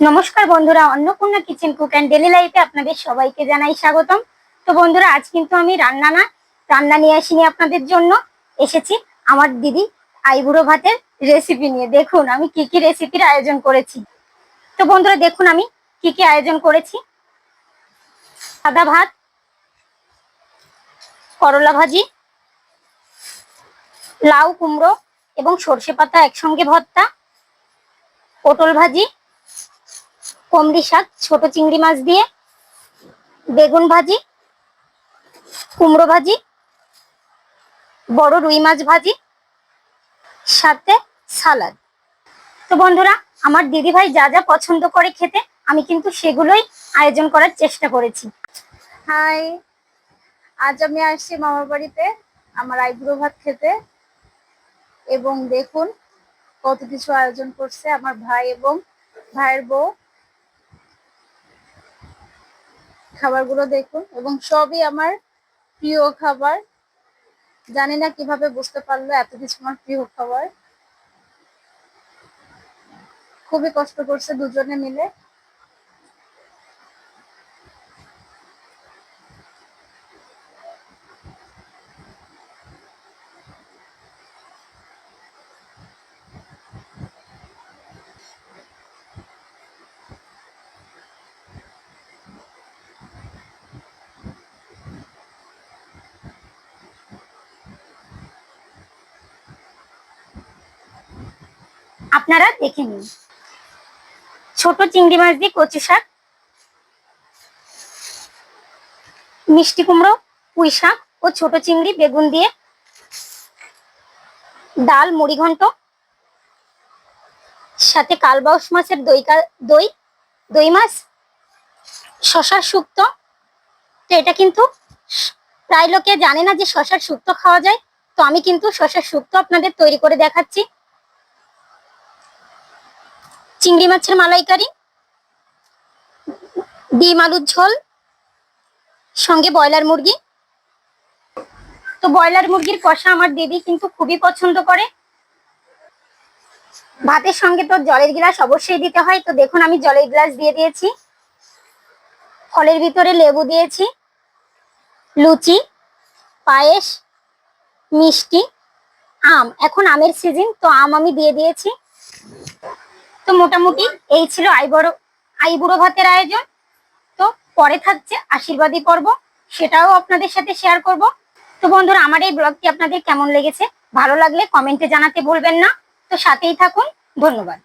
নমস্কার বন্ধুরা, Annapurna kitchen cook and daily লাইফে আপনাদের সবাইকে জানাই স্বাগতম। তো বন্ধুরা, আজ কিন্তু আমি রান্না না, রান্না নিয়ে আসিনি আপনাদের জন্য। এসেছি আমার দিদি আইবুড়ো ভাতের রেসিপি নিয়ে। দেখুন, আমি কি কি রেসিপির আয়োজন করেছি। তো বন্ধুরা, দেখুন আমি কি কি আয়োজন করেছি। সাদা ভাত, করলা ভাজি, লাউ কুমড়ো এবং সর্ষে পাতা একসঙ্গে ভর্তা, পটল ভাজি কমড়ি শাক, ছোট চিংড়ি মাছ দিয়ে, বেগুন ভাজি, কুমড়ো ভাজি, বড় রুই মাছ ভাজি, সাথে সালাদ। তো বন্ধুরা, আমার দিদি ভাই যা যা পছন্দ করে খেতে, আমি কিন্তু সেগুলোই আয়োজন করার চেষ্টা করেছি। হাই, আজ আমি আসছি মামার বাড়িতে, আমার আইব্রো ভাত খেতে। এবং দেখুন, কত কিছু আয়োজন করছে আমার ভাই এবং ভাইয়ের বউ। খাবারগুলো দেখুন এবং সবই আমার প্রিয় খাবার। জানি না কীভাবে বুঝতে পারল এত কিছু আমার প্রিয় খাবার। খুবই কষ্ট করছে দুজনে মিলে। আপনারা দেখে নিন। ছোট চিংড়ি মাছ দিয়ে কচু শাক, মিষ্টি কুমড়ো, পুঁই শাক ও ছোট চিংড়ি, বেগুন দিয়ে ডাল, মুড়ি ঘন্ট, সাথে কালবাউস মাছের দই দই দই মাছ, শশার শুক্তো। তো এটা কিন্তু প্রায় লোকে জানে না যে শশার শুক্তো খাওয়া যায়। তো আমি কিন্তু শশার শুক্তো আপনাদের তৈরি করে দেখাচ্ছি। চিংড়ি মাছের মালাইকারি, ডিম আলুর ঝোল, সঙ্গে ব্রয়লার মুরগি। তো ব্রয়লার মুরগির কষা আমার দিদি কিন্তু খুবই পছন্দ করে। ভাতের সঙ্গে তো জলের গ্লাস অবশ্যই দিতে হয়। তো দেখুন, আমি জলের গ্লাস দিয়ে দিয়েছি। ফলের ভিতরে লেবু দিয়েছি, লুচি, পায়েস, মিষ্টি, আম। এখন আমের সিজন তো আম আমি দিয়ে দিয়েছি। তো মোটামুটি এই ছিল আইবড়ো, আইবুড়ো ভাতের আয়োজন। তো পরে থাকছে আশীর্বাদী পর্ব, সেটাও আপনাদের সাথে শেয়ার করব। তো বন্ধুরা, আমার এই ব্লগটি আপনাদের কেমন লেগেছে? ভালো লাগলে কমেন্টে জানাতে বলবেন না। তো সাথেই থাকুন, ধন্যবাদ।